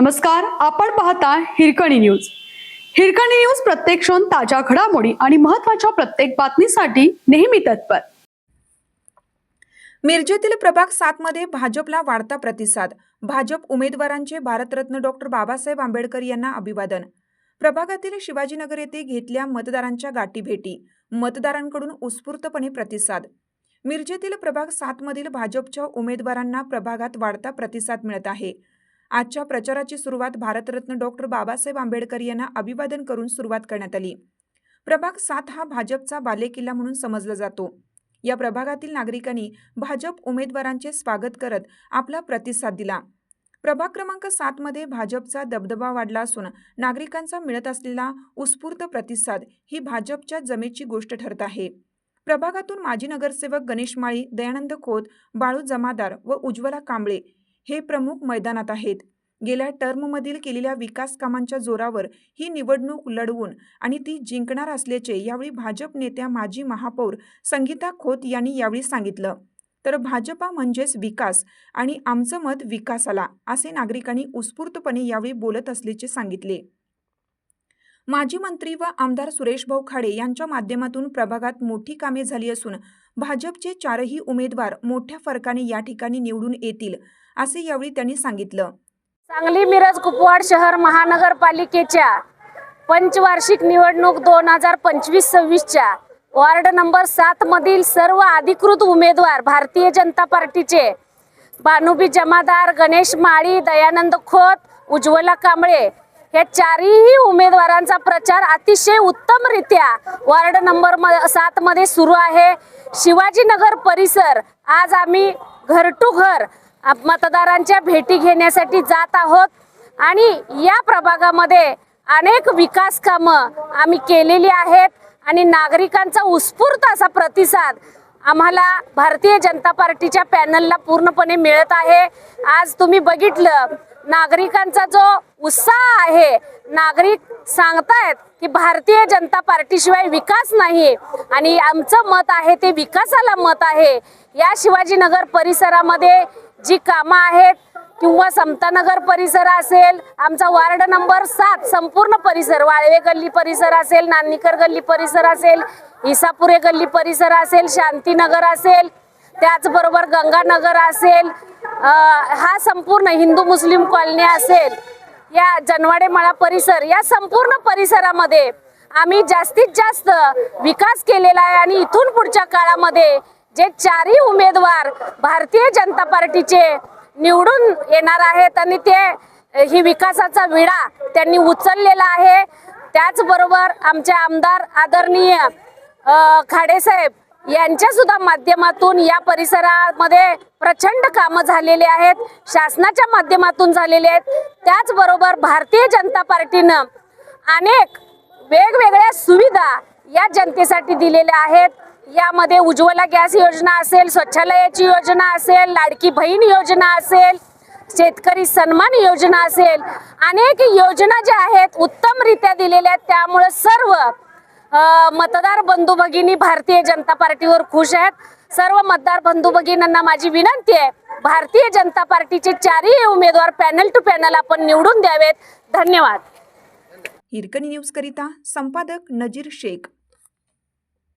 नमस्कार आपण पाहता हिरकणी न्यूज. हिरकणी न्यूज प्रत्येक क्षण ताज्या घडामोडी आणि महत्त्वाच्या प्रत्येक बातमीसाठी नेहमी तत्पर. मिरजेतील प्रभाग सातमध्ये भाजपला वाढता प्रतिसाद. भाजप उमेदवारांचे भारतरत्न डॉक्टर बाबासाहेब आंबेडकर यांना अभिवादन. प्रभागातील शिवाजीनगर येथे घेतल्या मतदारांच्या गाठीभेटी मतदारांकडून उत्स्फूर्तपणे प्रतिसाद. मिरजेतील प्रभाग सातमधील भाजपच्या उमेदवारांना प्रभागात वाढता प्रतिसाद मिळत आहे. आजच्या प्रचाराची सुरुवात भारतरत्न डॉक्टर बाबासाहेब आंबेडकर यांना अभिवादन करून सुरुवात करण्यात आली. प्रभाग सात हा भाजपचा बालेकिल्ला म्हणून समजला जातो. या प्रभागातील नागरिकांनी भाजप उमेदवारांचे स्वागत करत आपला प्रतिसाद दिला. प्रभाग क्रमांक सातमध्ये भाजपचा दबदबा वाढला असून नागरिकांचा मिळत असलेला उत्स्फूर्त प्रतिसाद ही भाजपच्या जमेची गोष्ट ठरत आहे. प्रभागातून माजी नगरसेवक गणेश माळी दयानंद खोत बाळू जमादार व उज्ज्वला कांबळे हे प्रमुख मैदानात आहेत. गेल्या टर्ममधील केलेल्या विकास कामांच्या जोरावर ही निवडणूक लढवून आणि ती जिंकणार असल्याचे यावेळी भाजप नेत्या माजी महापौर संगीता खोत यांनी यावेळी सांगितलं. तर भाजपा म्हणजेच विकास आणि आमचं मत विकासाला असे नागरिकांनी उत्स्फूर्तपणे यावेळी बोलत असल्याचे सांगितले. माजी मंत्री व आमदार सुरेश भाऊ खाडे यांच्या माध्यमातून प्रभागात मोठी कामे झाली असून भाजपचे चारही उमेदवार मोठ्या फरकाने या ठिकाणी निवडून येतील असे यावेळी त्यांनी सांगितलं. सांगली मिरज कुपवाड शहर महानगरपालिकेच्या पंचवार्षिक निवडणूक दोन हजार पंचवीस सव्वीसच्या वार्ड नंबर सात मधील सर्व अधिकृत उमेदवार भारतीय जनता पार्टीचे भानुबी जमादार गणेश माळी दयानंद खोत उज्ज्वला कांबळे या चारही उमेदवारांचा प्रचार अतिशय उत्तमरित्या वार्ड नंबर म सातमध्ये सुरू आहे. शिवाजीनगर परिसर आज आम्ही घर टू घर मतदारांच्या भेटी घेण्यासाठी जात आहोत. आणि या प्रभागामध्ये अनेक विकास कामं आम्ही केलेली आहेत. आणि नागरिकांचा उत्स्फूर्त असा प्रतिसाद आम्हाला भारतीय जनता पार्टीच्या पॅनलला पूर्णपणे मिळत आहे. आज तुम्ही बघितलं नागरिकांचा जो उत्साह आहे नागरिक सांगतायत की भारतीय जनता पार्टीशिवाय विकास नाही. आणि आमचं मत आहे ते विकासाला मत आहे. या शिवाजीनगर परिसरामध्ये जी कामं आहेत किंवा समतानगर परिसर असेल आमचा वार्ड नंबर सात संपूर्ण परिसर वाळवे गल्ली परिसर असेल नान्नीकर गल्ली परिसर असेल इसापुरे गल्ली परिसर असेल शांतीनगर असेल त्याचबरोबर गंगानगर असेल हा संपूर्ण हिंदू मुस्लिम कॉलनी असेल या जनवाडे मळा परिसर या संपूर्ण परिसरामध्ये आम्ही जास्तीत जास्त विकास केलेला आहे आणि इथून पुढच्या काळामध्ये जे चारही उमेदवार भारतीय जनता पार्टीचे निवडून येणार आहेत आणि ते ही विकासाचा विडा त्यांनी उचललेला आहे. त्याचबरोबर आमचे आमदार आदरणीय खाडेसाहेब यांच्या सुद्धा माध्यमातून या परिसरामध्ये प्रचंड कामं झालेली आहेत शासनाच्या माध्यमातून झालेले आहेत. त्याचबरोबर भारतीय जनता पार्टीनं अनेक वेगवेगळ्या सुविधा या जनतेसाठी दिलेल्या आहेत. यामध्ये उज्ज्वला गॅस योजना असेल स्वच्छालयाची योजना असेल लाडकी बहीण योजना असेल शेतकरी सन्मान योजना असेल अनेक योजना ज्या आहेत उत्तमरित्या दिलेल्या आहेत. त्यामुळे सर्व मतदार बंधू भगिनी भारतीय जनता पार्टीवर खुश आहेत. सर्व मतदार बंधू भगिनींना माझी विनंती आहे भारतीय जनता पार्टीचे चारही उमेदवार पॅनल टू पॅनल आपण निवडून द्यावेत. धन्यवाद. हिरकणी न्यूज करिता संपादक नजीर शेख.